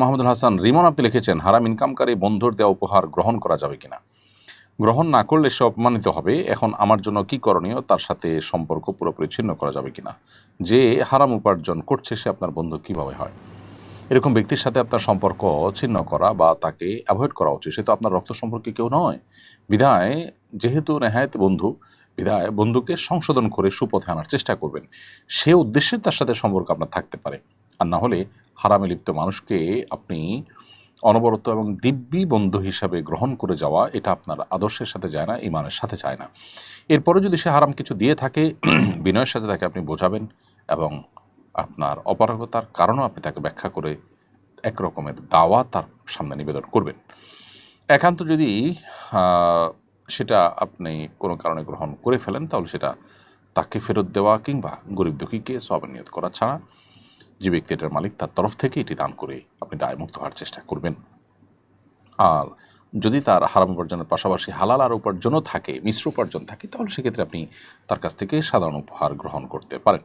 মাহমুদুল হাসান, রিমন আপনি লিখেছেন, হারাম ইনকামকারী বন্ধুর দেওয়া উপহার গ্রহণ করা যাবে কিনা? গ্রহণ না করলে সে অপমানিত হবে, এখন আমার জন্য কি করণীয় তার সাথে সম্পর্ক পুরোপুরি ছিন্ন করা যাবে কিনা? যে হারাম উপার্জন করছে সে আপনার বন্ধু কীভাবে হয়? এরকম ব্যক্তির সাথে আপনার সম্পর্ক ছিন্ন করা বা তাকে অ্যাভয়েড করা উচিত, সে তো আপনার রক্ত সম্পর্কে কেউ নয়। বিধায় যেহেতু নেহায়ত বন্ধু, বিধায় বন্ধুকে সংশোধন করে সুপথে আনার চেষ্টা করবেন। সে উদ্দেশ্যে তার সাথে সম্পর্ক আপনার থাকতে পারে। আর না হলে হারামে লিপ্ত মানুষকে আপনি অনবরত এবং দিব্যি বন্ধু হিসাবে গ্রহণ করে যাওয়া, এটা আপনার আদর্শের সাথে যায় না, ইমানের সাথে যায় না। এরপরে যদি সে হারাম কিছু দিয়ে থাকে, বিনয়ের সাথে তাকে আপনি বোঝাবেন এবং আপনার অপারগতার কারণও আপনি তাকে ব্যাখ্যা করে এক রকমের দাওয়া তার সামনে নিবেদন করবেন। একান্ত যদি সেটা আপনি কোনো কারণে গ্রহণ করে ফেলেন, তাহলে সেটা তাকে ফেরত দেওয়া কিংবা গরিব দুঃখীকে সব নিয়ত করা ছাড়া যে ব্যক্তি এটার মালিক, তার তরফ থেকে এটি দান করে আপনি দায়মুক্ত হওয়ার চেষ্টা করবেন। আর যদি তার হারাম উপার্জনের পাশাপাশি হালাল আর উপার্জনও থাকে, মিশ্র উপার্জন থাকে, তাহলে সেক্ষেত্রে আপনি তার কাছ থেকে সাধারণ উপহার গ্রহণ করতে পারেন।